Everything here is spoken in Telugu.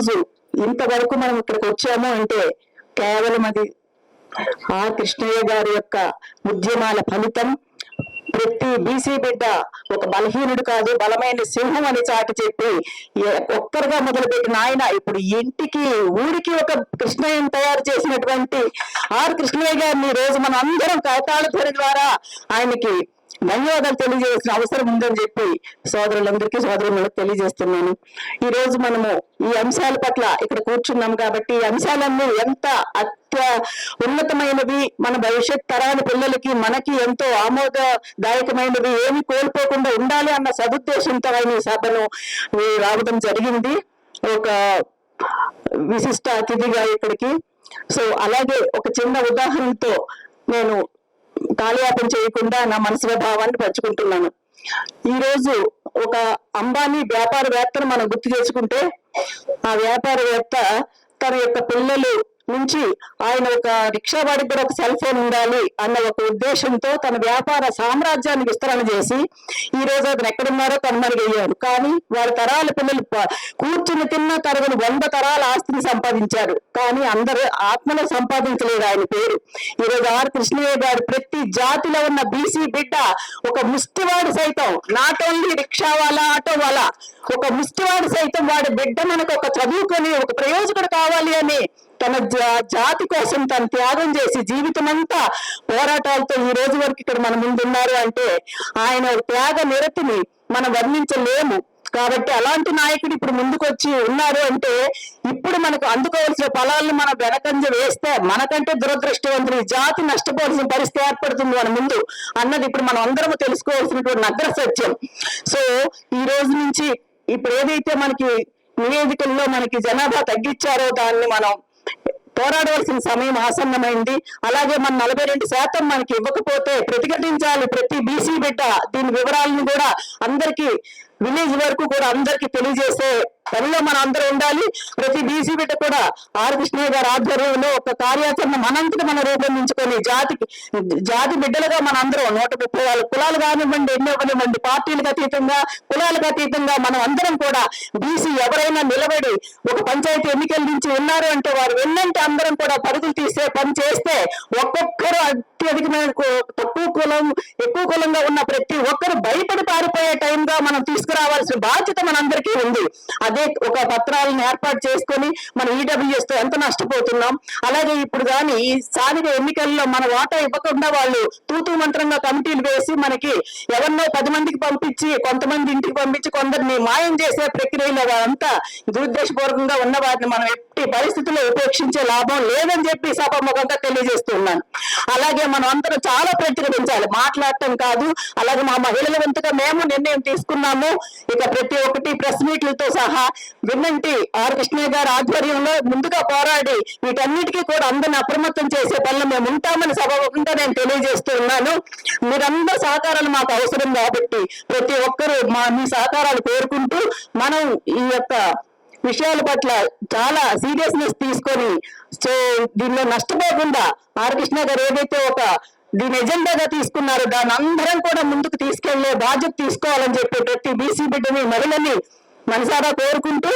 రోజు ఇంతవరకు మనం ఇక్కడికి వచ్చాము అంటే కేవలం అది ఆ కృష్ణయ్య గారి యొక్క ఉద్యమాల ఫలితం. ప్రతి బీసీ బిడ్డ ఒక బలహీనుడు కాదు బలమైన సింహం అని చాటి చెప్పి ఒక్కరుగా మొదలుపెట్టిన ఆయన ఇప్పుడు ఇంటికి ఊరికి ఒక కృష్ణయ్యను తయారు చేసినటువంటి ఆర్ కృష్ణయ్య గారిని రోజు మనం అందరం కవతాళ ధ్వని ద్వారా ఆయనకి ధన్యవాదాలు తెలియజేసిన అవసరం ఉందని చెప్పి సోదరులందరికీ సోదరులు తెలియజేస్తున్నాను. ఈ రోజు మనము ఈ అంశాల పట్ల ఇక్కడ కూర్చున్నాం కాబట్టి ఈ అంశాలన్నీ ఎంత అత్య ఉన్నతమైనవి మన భవిష్యత్ తరాల పిల్లలకి మనకి ఎంతో ఆమోదదాయకమైనవి ఏమి కోల్పోకుండా ఉండాలి అన్న సదుద్దేశంతో ఆయన ఈ సభను రావడం జరిగింది. ఒక విశిష్ట అతిథిగా ఇక్కడికి. సో అలాగే ఒక చిన్న ఉదాహరణతో నేను కాలయాపన చేయకుండా నా మనసులో భావాన్ని పంచుకుంటున్నాను. ఈ రోజు ఒక అంబానీ వ్యాపారవేత్తను మనం గుర్తు చేసుకుంటే ఆ వ్యాపారవేత్త తన యొక్క పిల్లలు నుంచి ఆయన ఒక రిక్షా వాడికి కూడా ఒక సెల్ ఫోన్ ఉండాలి అన్న ఒక ఉద్దేశంతో తన వ్యాపార సామ్రాజ్యాన్ని విస్తరణ చేసి ఈ రోజు అతను ఎక్కడున్నారో కనుమరుగయ్యారు కానీ వారి తరాల పిల్లలు కూర్చుని తిన్న తరగని వంద తరాల ఆస్తిని సంపాదించారు. కానీ అందరూ ఆత్మలో సంపాదించలేదు ఆయన పేరు. ఈ రోజు ఆర్ కృష్ణయ్య గారు ప్రతి జాతిలో ఉన్న బీసీ బిడ్డ ఒక ముష్టివాడు సైతం. నాట్ ఓన్లీ రిక్షా వాళ్ళ ఆటో వాళ్ళ ఒక ముష్టివాడు సైతం వాడి బిడ్డ మనకు ఒక చదువుకొని ఒక ప్రయోజకుడు కావాలి అని తన జాతి కోసం తను త్యాగం చేసి జీవితం అంతా పోరాటాలతో ఈ రోజు వరకు ఇక్కడ మన ముందు ఉన్నారు అంటే ఆయన త్యాగ నిరతిని మనం వర్ణించలేము. కాబట్టి అలాంటి నాయకుడు ఇప్పుడు ముందుకు వచ్చి ఉన్నారు అంటే ఇప్పుడు మనకు అందుకోవాల్సిన ఫలాలను మనం వెనకంజ వేస్తే మనకంటే దురదృష్టవంతులు జాతి నష్టపోవాల్సిన పరిస్థితి ఏర్పడుతుంది మన ముందు అన్నది ఇప్పుడు మనం అందరం తెలుసుకోవాల్సినటువంటి నగ్ర సత్యం. సో ఈ రోజు నుంచి ఇప్పుడు ఏదైతే మనకి నివేదికల్లో మనకి జనాభా తగ్గించారో దాన్ని మనం పోరాడవలసిన సమయం ఆసన్నమైంది. అలాగే మన నలభై రెండు శాతం మనకి ఇవ్వకపోతే ప్రతిఘటించాలి ప్రతి బీసీ బిడ్డ. దీని వివరాలను కూడా అందరికి విలేజ్ వరకు కూడా అందరికి తెలియజేసే పనిలో మన అందరూ ఉండాలి. ప్రతి బీసీ బిడ్డ కూడా ఆర్ కృష్ణయ్య గారి ఆధ్వర్యంలో ఒక కార్యాచరణ మనంతటి మనం రూపొందించుకొని జాతికి జాతి బిడ్డలుగా మన అందరం నూట ముప్పై వాళ్ళ కులాలు కానివ్వండి ఎన్నో కానివ్వండి పార్టీలకు అతీతంగా కులాలకు అతీతంగా మనం అందరం కూడా బీసీ ఎవరైనా నిలబడి ఒక పంచాయతీ ఎన్నికల నుంచి ఉన్నారు అంటే వారు ఎన్నంటే అందరం కూడా పరుగులు తీసే పని చేస్తే ఒక్కొక్కరు అత్యధికమైన తక్కువ కులం ఎక్కువ కులంగా ఉన్న ప్రతి ఒక్కరు భయపడి పారిపోయే టైంగా మనం తీసుకురావాల్సిన బాధ్యత మనందరికీ ఉంది. అదే ఒక పత్రాలను ఏర్పాటు చేసుకొని మన ఈడబ్ల్యూఎస్తో ఎంత నష్టపోతున్నాం? అలాగే ఇప్పుడు కానీ ఈ స్థానిక ఎన్నికల్లో మన వాటా ఇవ్వకుండా వాళ్ళు తూతూ మంత్రంగా కమిటీలు వేసి మనకి ఎవరినో పది మందికి పంపించి కొంతమంది ఇంటికి పంపించి కొందరిని మాయం చేసే ప్రక్రియలో అంతా దురుద్దేశపూర్వకంగా ఉన్న వారిని మనం ఎట్టి పరిస్థితుల్లో ఉపేక్షించే లాభం లేదని చెప్పి సభాముఖంగా తెలియజేస్తున్నాను. అలాగే మనం అందరం చాలా ప్రతిఘటించాలి. మాట్లాడటం కాదు అలాగే మా మహిళల వంతుగా మేము నిర్ణయం తీసుకున్నాము. ఇక ప్రతి ఒక్కటి ప్రెస్ మీట్లతో సహా విన్నంటి ఆర్ కృష్ణయ్య గారి ఆధ్వర్యంలో ముందుగా పోరాడి వీటన్నిటికీ కూడా అందరిని అప్రమత్తం చేసే పనులు మేము ఉంటామని సభాముఖంగా నేను తెలియజేస్తూ ఉన్నాను. మీరందరూ సహకారాలు మాకు అవసరం కాబట్టి ప్రతి ఒక్కరూ మా మీ సహకారాలు కోరుకుంటూ మనం ఈ యొక్క విషయాల పట్ల చాలా సీరియస్నెస్ తీసుకొని సో దీనిలో నష్టపోకుండా బాలకృష్ణ గారు ఏదైతే ఒక దీని ఎజెండాగా తీసుకున్నారో దాన్ని అందరం కూడా ముందుకు తీసుకెళ్ళే బాధ్యత తీసుకోవాలని చెప్పి ప్రతి బీసీ బిడ్డని మహిళని మనసారా కోరుకుంటూ